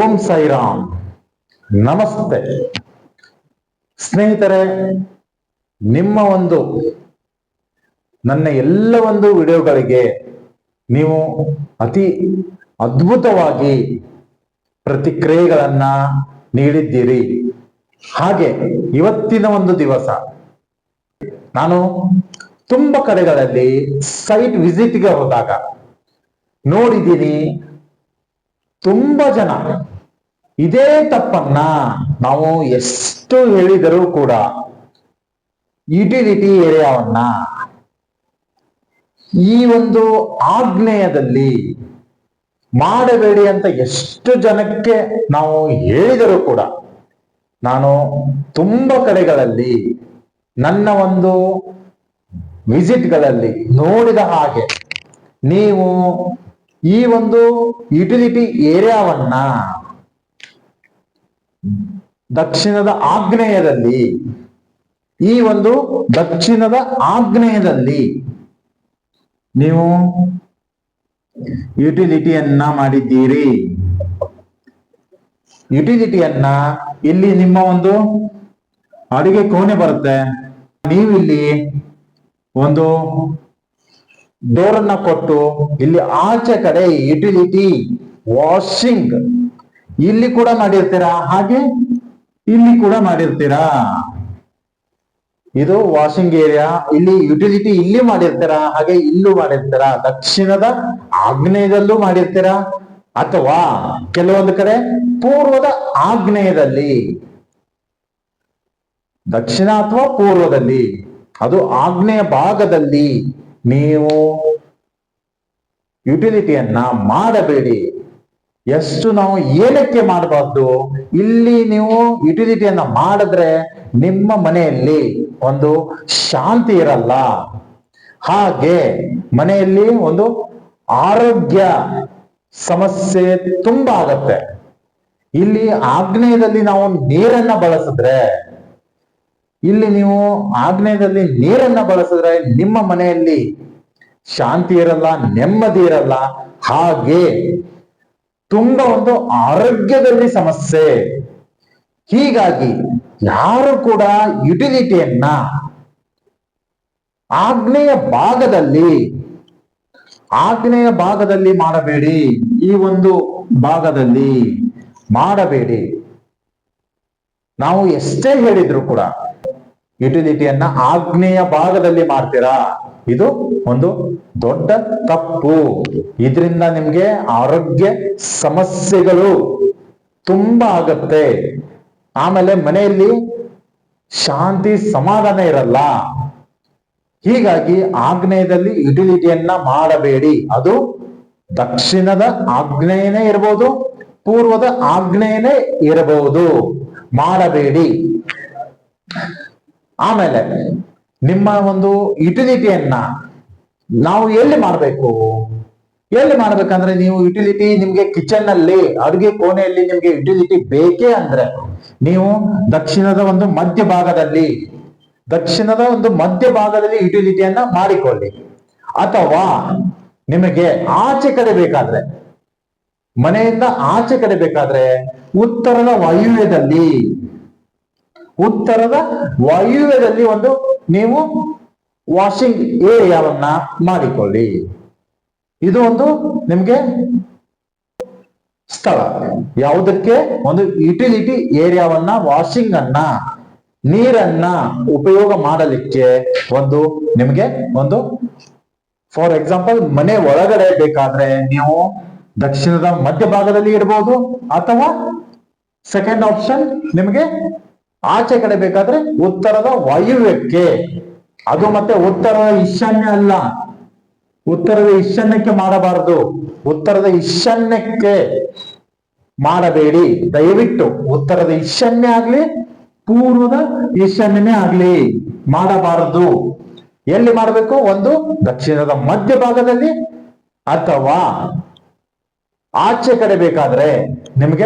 ಓಂ ಸಾಯಿರಾಮ್. ನಮಸ್ತೆ. ಸ್ನೇಹಿತರೆ, ನಿಮ್ಮ ಒಂದು, ನನ್ನ ಎಲ್ಲ ಒಂದು ವಿಡಿಯೋಗಳಿಗೆ ನೀವು ಅತಿ ಅದ್ಭುತವಾಗಿ ಪ್ರತಿಕ್ರಿಯೆಗಳನ್ನ ನೀಡಿದ್ದೀರಿ. ಹಾಗೆ ಇವತ್ತಿನ ಒಂದು ದಿವಸ, ನಾನು ತುಂಬ ಕಡೆಗಳಲ್ಲಿ ಸೈಟ್ ವಿಸಿಟ್ಗೆ ಹೋದಾಗ ನೋಡಿದ್ದೀನಿ ತುಂಬಾ ಜನ. ಇದೇ ತಪ್ಪನ್ನ ನಾವು ಎಷ್ಟು ಹೇಳಿದರೂ ಕೂಡ ಯುಟಿಲಿಟಿ ಏರಿಯಾವನ್ನ ಈ ಒಂದು ಆಗ್ನೇಯದಲ್ಲಿ ಮಾಡಬೇಡಿ ಅಂತ ಎಷ್ಟು ಜನಕ್ಕೆ ನಾವು ಹೇಳಿದರೂ ಕೂಡ ನಾನು ತುಂಬ ಕಡೆಗಳಲ್ಲಿ ನನ್ನ ಒಂದು ವಿಸಿಟ್ಗಳಲ್ಲಿ ನೋಡಿದ ಹಾಗೆ ನೀವು ಈ ಒಂದು ಯುಟಿಲಿಟಿ ಏರಿಯಾವನ್ನ ದಕ್ಷಿಣದ ಆಗ್ನೇಯದಲ್ಲಿ, ಈ ಒಂದು ದಕ್ಷಿಣದ ಆಗ್ನೇಯದಲ್ಲಿ ನೀವು ಯುಟಿಲಿಟಿಯನ್ನ ಮಾಡಿದ್ದೀರಿ. ಯುಟಿಲಿಟಿಯನ್ನ ಇಲ್ಲಿ ನಿಮ್ಮ ಒಂದು ಅಡುಗೆ ಕೋಣೆ ಬರುತ್ತೆ. ನೀವು ಇಲ್ಲಿ ಒಂದು ಡೋರ್ ಅನ್ನ ಕೊಟ್ಟು ಇಲ್ಲಿ ಆಚೆ ಕಡೆ ಯುಟಿಲಿಟಿ ವಾಷಿಂಗ್ ಇಲ್ಲಿ ಕೂಡ ಮಾಡಿರ್ತೀರಾ? ಹಾಗೆ ಇಲ್ಲಿ ಕೂಡ ಮಾಡಿರ್ತೀರಾ? ಇದು ವಾಷಿಂಗ್ ಏರಿಯಾ. ಇಲ್ಲಿ ಯುಟಿಲಿಟಿ ಇಲ್ಲಿ ಮಾಡಿರ್ತೀರಾ? ಹಾಗೆ ಇಲ್ಲೂ ಮಾಡಿರ್ತೀರಾ? ದಕ್ಷಿಣದ ಆಗ್ನೇಯದಲ್ಲೂ ಮಾಡಿರ್ತೀರಾ? ಅಥವಾ ಕೆಲವೊಂದು ಕಡೆ ಪೂರ್ವದ ಆಗ್ನೇಯದಲ್ಲಿ? ದಕ್ಷಿಣ ಅಥವಾ ಪೂರ್ವದಲ್ಲಿ? ಅದು ಆಗ್ನೇಯ ಭಾಗದಲ್ಲಿ? ನೀವು ಯುಟಿಲಿಟಿಯನ್ನ ಮಾಡಬೇಡಿ. ಎಷ್ಟು ನಾವು ಏನಕ್ಕೆ ಮಾಡಬಾರ್ದು. ಇಲ್ಲಿ ನೀವು ಯುಟಿಲಿಟಿಯನ್ನ ಮಾಡಿದ್ರೆ ನಿಮ್ಮ ಮನೆಯಲ್ಲಿ ಒಂದು ಶಾಂತಿ ಇರಲ್ಲ. ಹಾಗೆ ಮನೆಯಲ್ಲಿ ಒಂದು ಆರೋಗ್ಯ ಸಮಸ್ಯೆ ತುಂಬಾ ಆಗತ್ತೆ. ಇಲ್ಲಿ ಆಗ್ನೇಯದಲ್ಲಿ ನಾವು ನೀರನ್ನ ಬಳಸಿದ್ರೆ ಇಲ್ಲಿ ನೀವು ಆಗ್ನೇಯದಲ್ಲಿ ನೀರನ್ನ ಬಳಸಿದ್ರೆ ನಿಮ್ಮ ಮನೆಯಲ್ಲಿ ಶಾಂತಿ ಇರಲ್ಲ ನೆಮ್ಮದಿ ಇರಲ್ಲ ಹಾಗೆ ತುಂಬಾ ಒಂದು ಆರೋಗ್ಯದಲ್ಲಿ ಸಮಸ್ಯೆ. ಹೀಗಾಗಿ ಯಾರು ಕೂಡ ಯುಟಿಲಿಟಿಯನ್ನ ಆಗ್ನೇಯ ಭಾಗದಲ್ಲಿ ಆಗ್ನೇಯ ಭಾಗದಲ್ಲಿ ಮಾಡಬೇಡಿ. ಈ ಒಂದು ಭಾಗದಲ್ಲಿ ಮಾಡಬೇಡಿ. ನಾವು ಎಷ್ಟೇ ಹೇಳಿದ್ರು ಕೂಡ ಯುಟಿಲಿಟಿಯನ್ನ ಆಗ್ನೇಯ ಭಾಗದಲ್ಲಿ ಮಾಡ್ತೀರಾ? ಇದು ಒಂದು ದೊಡ್ಡ ತಪ್ಪು. ಇದರಿಂದ ನಿಮ್ಗೆ ಆರೋಗ್ಯ ಸಮಸ್ಯೆಗಳು ತುಂಬಾ ಆಗತ್ತೆ. ಆಮೇಲೆ ಮನೆಯಲ್ಲಿ ಶಾಂತಿ ಸಮಾಧಾನ ಇರಲ್ಲ. ಹೀಗಾಗಿ ಆಗ್ನೇಯದಲ್ಲಿ ಯುಟಿಲಿಟಿಯನ್ನ ಮಾಡಬೇಡಿ. ಅದು ದಕ್ಷಿಣದ ಆಗ್ನೇಯನೇ ಇರಬಹುದು ಪೂರ್ವದ ಆಗ್ನೇಯನೇ ಇರಬಹುದು. ಮಾಡಬೇಡಿ. ಆಮೇಲೆ ನಿಮ್ಮ ಒಂದು ಯುಟಿಲಿಟಿಯನ್ನ ನಾವು ಎಲ್ಲಿ ಮಾಡಬೇಕು? ಎಲ್ಲಿ ಮಾಡ್ಬೇಕಂದ್ರೆ ನೀವು ಯುಟಿಲಿಟಿ ನಿಮ್ಗೆ ಕಿಚನ್ ಅಲ್ಲಿ ಅಡುಗೆ ಕೋಣೆಯಲ್ಲಿ ನಿಮ್ಗೆ ಯುಟಿಲಿಟಿ ಬೇಕೇ ಅಂದ್ರೆ ನೀವು ದಕ್ಷಿಣದ ಒಂದು ಮಧ್ಯ ಭಾಗದಲ್ಲಿ, ದಕ್ಷಿಣದ ಒಂದು ಮಧ್ಯ ಭಾಗದಲ್ಲಿ ಯುಟಿಲಿಟಿಯನ್ನ ಮಾಡಿಕೊಳ್ಳಿ. ಅಥವಾ ನಿಮಗೆ ಆಚೆ ಕಡೆ ಬೇಕಾದ್ರೆ, ಮನೆಯಿಂದ ಆಚೆ ಕಡೆ ಬೇಕಾದ್ರೆ ಉತ್ತರದ ವಾಯುವ್ಯದಲ್ಲಿ ಉತ್ತರದ ವಾಯುವ್ಯದಲ್ಲಿ ಒಂದು ನೀವು ವಾಷಿಂಗ್ ಏರಿಯಾವನ್ನ ಮಾಡಿಕೊಳ್ಳಿ. ಇದು ಒಂದು ನಿಮ್ಗೆ ಸ್ಥಳ. ಯಾವುದಕ್ಕೆ? ಒಂದು ಯುಟಿಲಿಟಿ ಏರಿಯಾವನ್ನ ವಾಷಿಂಗ್ ಅನ್ನ, ನೀರನ್ನ ಉಪಯೋಗ ಮಾಡಲಿಕ್ಕೆ ಒಂದು ನಿಮಗೆ ಒಂದು ಫಾರ್ ಎಕ್ಸಾಂಪಲ್ ಮನೆ ಒಳಗಡೆ ಬೇಕಾದ್ರೆ ನೀವು ದಕ್ಷಿಣದ ಮಧ್ಯ ಭಾಗದಲ್ಲಿ ಇಡಬಹುದು ಅಥವಾ ಸೆಕೆಂಡ್ ಆಪ್ಷನ್ ನಿಮಗೆ ಆಚೆ ಕಡೆ ಬೇಕಾದ್ರೆ ಉತ್ತರದ ವಾಯುವ್ಯಕ್ಕೆ. ಅದು ಮತ್ತೆ ಉತ್ತರದ ಈಶಾನ್ಯ ಅಲ್ಲ. ಉತ್ತರದ ಈಶಾನ್ಯಕ್ಕೆ ಮಾಡಬಾರದು. ಉತ್ತರದ ಈಶಾನ್ಯಕ್ಕೆ ಮಾಡಬೇಡಿ. ದಯವಿಟ್ಟು ಉತ್ತರದ ಈಶಾನ್ಯ ಆಗ್ಲಿ, ಪೂರ್ವದ ಈಶಾನ್ಯನೇ ಆಗ್ಲಿ. ಮಾಡಬಾರದು. ಎಲ್ಲಿ ಮಾಡಬೇಕು? ಒಂದು ದಕ್ಷಿಣದ ಮಧ್ಯಭಾಗದಲ್ಲಿ ಅಥವಾ ಆಚೆ ಕಡೆ ಬೇಕಾದ್ರೆ ನಿಮಗೆ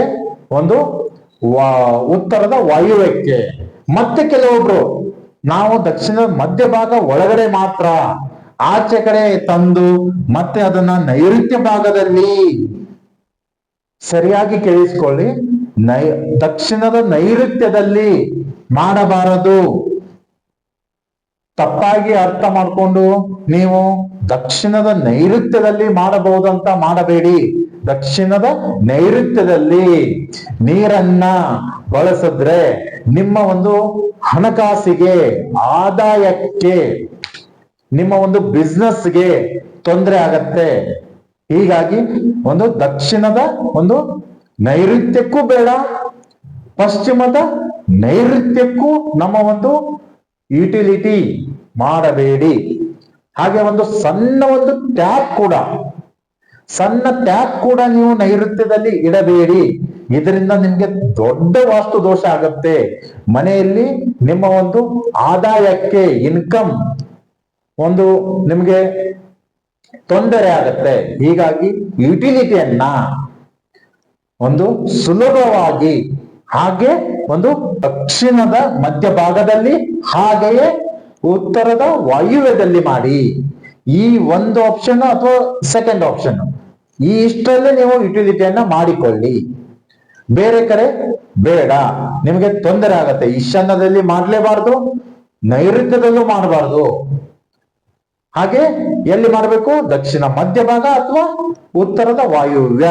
ಒಂದು ವಾ- ಉತ್ತರದ ವಾಯುವ್ಯಕ್ಕೆ. ಮತ್ತೆ ಕೆಲವೊಬ್ರು, ನಾವು ದಕ್ಷಿಣ ಮಧ್ಯಭಾಗ ಒಳಗಡೆ ಮಾತ್ರ, ಆಚೆ ಕಡೆ ತಂದು, ಮತ್ತೆ ಅದನ್ನ ನೈಋತ್ಯ ಭಾಗದಲ್ಲಿ ಸರಿಯಾಗಿ ಕೇಳಿಸ್ಕೊಳ್ಳಿ. ನೈ, ದಕ್ಷಿಣದ ನೈಋತ್ಯದಲ್ಲಿ ಮಾಡಬಾರದು. ತಪ್ಪಾಗಿ ಅರ್ಥ ಮಾಡಿಕೊಂಡು ನೀವು ದಕ್ಷಿಣದ ನೈಋತ್ಯದಲ್ಲಿ ಮಾಡಬಹುದಂತ ಮಾಡಬೇಡಿ. ದಕ್ಷಿಣದ ನೈಋತ್ಯದಲ್ಲಿ ನೀರನ್ನ ಬಳಸಿದ್ರೆ ನಿಮ್ಮ ಒಂದು ಹಣಕಾಸಿಗೆ, ಆದಾಯಕ್ಕೆ, ನಿಮ್ಮ ಒಂದು ಬಿಸ್ನೆಸ್ಗೆ ತೊಂದರೆ ಆಗತ್ತೆ. ಹೀಗಾಗಿ ಒಂದು ದಕ್ಷಿಣದ ಒಂದು ನೈಋತ್ಯಕ್ಕೂ ಬೇಡ, ಪಶ್ಚಿಮದ ನೈಋತ್ಯಕ್ಕೂ ನಮ್ಮ ಒಂದು ಯುಟಿಲಿಟಿ ಮಾಡಬೇಡಿ. ಹಾಗೆ ಒಂದು ಸಣ್ಣ ಒಂದು ಟ್ಯಾಪ್ ಕೂಡ. ಸಣ್ಣ ಟ್ಯಾಪ್ ಕೂಡ ನೀವು ನೈಋತ್ಯದಲ್ಲಿ ಇಡಬೇಡಿ. ಇದರಿಂದ ನಿಮ್ಗೆ ದೊಡ್ಡ ವಾಸ್ತು ದೋಷ ಆಗುತ್ತೆ. ಮನೆಯಲ್ಲಿ ನಿಮ್ಮ ಒಂದು ಆದಾಯಕ್ಕೆ ಇನ್ಕಮ್ ಒಂದು ನಿಮ್ಗೆ ತೊಂದರೆ ಆಗತ್ತೆ. ಹೀಗಾಗಿ ಯುಟಿಲಿಟಿಯನ್ನ ಒಂದು ಸುಲಭವಾಗಿ ಹಾಗೆ ಒಂದು ದಕ್ಷಿಣದ ಮಧ್ಯಭಾಗದಲ್ಲಿ ಹಾಗೆಯೇ ಉತ್ತರದ ವಾಯುವ್ಯದಲ್ಲಿ ಮಾಡಿ. ಈ ಒಂದು ಆಪ್ಷನ್ ಅಥವಾ ಸೆಕೆಂಡ್ ಆಪ್ಷನ್ ಈ ಇಷ್ಟರಲ್ಲೇ ನೀವು ಯುಟಿಲಿಟಿಯನ್ನ ಮಾಡಿಕೊಳ್ಳಿ. ಬೇರೆ ಕಡೆ ಬೇಡ. ನಿಮಗೆ ತೊಂದರೆ ಆಗತ್ತೆ. ಈಶಾನ್ಯದಲ್ಲಿ ಮಾಡಲೇಬಾರ್ದು, ನೈಋತ್ಯದಲ್ಲೂ ಮಾಡಬಾರ್ದು. ಹಾಗೆ ಎಲ್ಲಿ ಮಾಡಬೇಕು? ದಕ್ಷಿಣ ಮಧ್ಯಭಾಗ ಅಥವಾ ಉತ್ತರದ ವಾಯುವ್ಯ.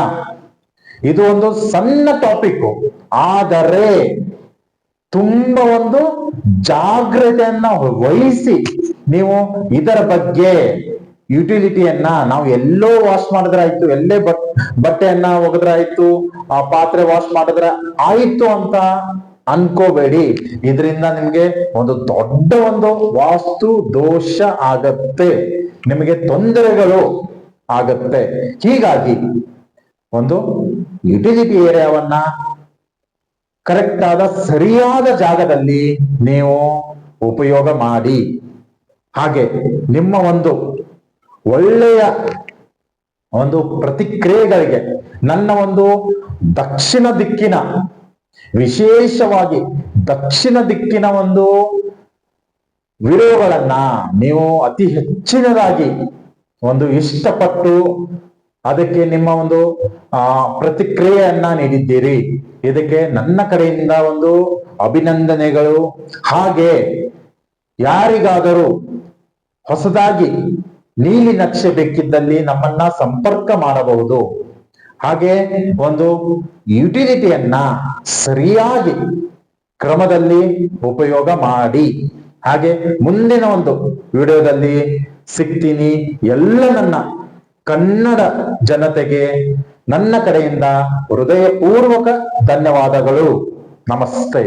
ಇದು ಒಂದು ಸಣ್ಣ ಟಾಪಿಕ್ ಆದರೆ ತುಂಬಾ ಒಂದು ಜಾಗ್ರತೆಯನ್ನ ವಹಿಸಿ ನೀವು ಇದರ ಬಗ್ಗೆ ಯುಟಿಲಿಟಿಯನ್ನ ನಾವು ಎಲ್ಲೋ ವಾಶ್ ಮಾಡಿದ್ರೆ ಆಯ್ತು ಎಲ್ಲೇ ಬಟ್ ಬಟ್ಟೆಯನ್ನ ಒಗೆದ್ರೆ ಆಯ್ತು ಆ ಪಾತ್ರೆ ವಾಶ್ ಮಾಡಿದ್ರೆ ಆಯ್ತು ಅಂತ ಅನ್ಕೋಬೇಡಿ. ಇದರಿಂದ ನಿಮ್ಗೆ ಒಂದು ದೊಡ್ಡ ಒಂದು ವಾಸ್ತು ದೋಷ ಆಗತ್ತೆ. ನಿಮಗೆ ತೊಂದರೆಗಳು ಆಗತ್ತೆ. ಹೀಗಾಗಿ ಒಂದು ಯುಟಿಲಿಟಿ ಏರಿಯಾವನ್ನ ಕರೆಕ್ಟ್ ಆದ ಸರಿಯಾದ ಜಾಗದಲ್ಲಿ ನೀವು ಉಪಯೋಗ ಮಾಡಿ. ಹಾಗೆ ನಿಮ್ಮ ಒಂದು ಒಳ್ಳೆಯ ಒಂದು ಪ್ರತಿಕ್ರಿಯೆಗಳಿಗೆ, ನನ್ನ ಒಂದು ದಕ್ಷಿಣ ದಿಕ್ಕಿನ, ವಿಶೇಷವಾಗಿ ದಕ್ಷಿಣ ದಿಕ್ಕಿನ ಒಂದು ವಿಡಿಯೋಗಳನ್ನ ನೀವು ಅತಿ ಹೆಚ್ಚಿನದಾಗಿ ಒಂದು ಇಷ್ಟಪಟ್ಟು ಅದಕ್ಕೆ ನಿಮ್ಮ ಒಂದು, ಆ, ಪ್ರತಿಕ್ರಿಯೆಯನ್ನ ನೀಡಿದ್ದೀರಿ. ಇದಕ್ಕೆ ನನ್ನ ಕಡೆಯಿಂದ ಒಂದು ಅಭಿನಂದನೆಗಳು. ಹಾಗೆ ಯಾರಿಗಾದರೂ ಹೊಸದಾಗಿ ನೀಲಿ ನಕ್ಷೆ ಬೇಕಿದ್ದಲ್ಲಿ ನಮ್ಮನ್ನ ಸಂಪರ್ಕ ಮಾಡಬಹುದು. ಹಾಗೆ ಒಂದು ಯುಟಿಲಿಟಿಯನ್ನ ಸರಿಯಾಗಿ ಕ್ರಮದಲ್ಲಿ ಉಪಯೋಗ ಮಾಡಿ. ಹಾಗೆ ಮುಂದಿನ ಒಂದು ವಿಡಿಯೋದಲ್ಲಿ ಸಿಗ್ತೀನಿ. ಎಲ್ಲ ನನ್ನ ಕನ್ನಡ ಜನತೆಗೆ ನನ್ನ ಕಡೆಯಿಂದ ಹೃದಯಪೂರ್ವಕ ಧನ್ಯವಾದಗಳು. ನಮಸ್ತೆ.